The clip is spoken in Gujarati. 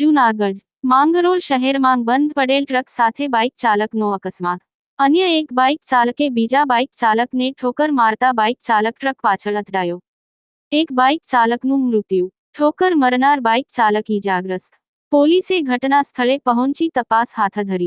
જૂનાગઢ. માંગરોળ શહેરમાં બંધ પડેલ ટ્રક સાથે બાઇક ચાલકનો અકસ્માત. અન્ય એક બાઇક ચાલકે બીજા બાઇક ચાલકને ઠોકર મારતા બાઇક ચાલક ટ્રક પાછળ અથડાયો. એક બાઇક ચાલકનું મૃત્યુ. ઠોકર મરનાર બાઇક ચાલક ઈજાગ્રસ્ત. પોલીસે ઘટના સ્થળે પહોંચી તપાસ હાથ ધરી.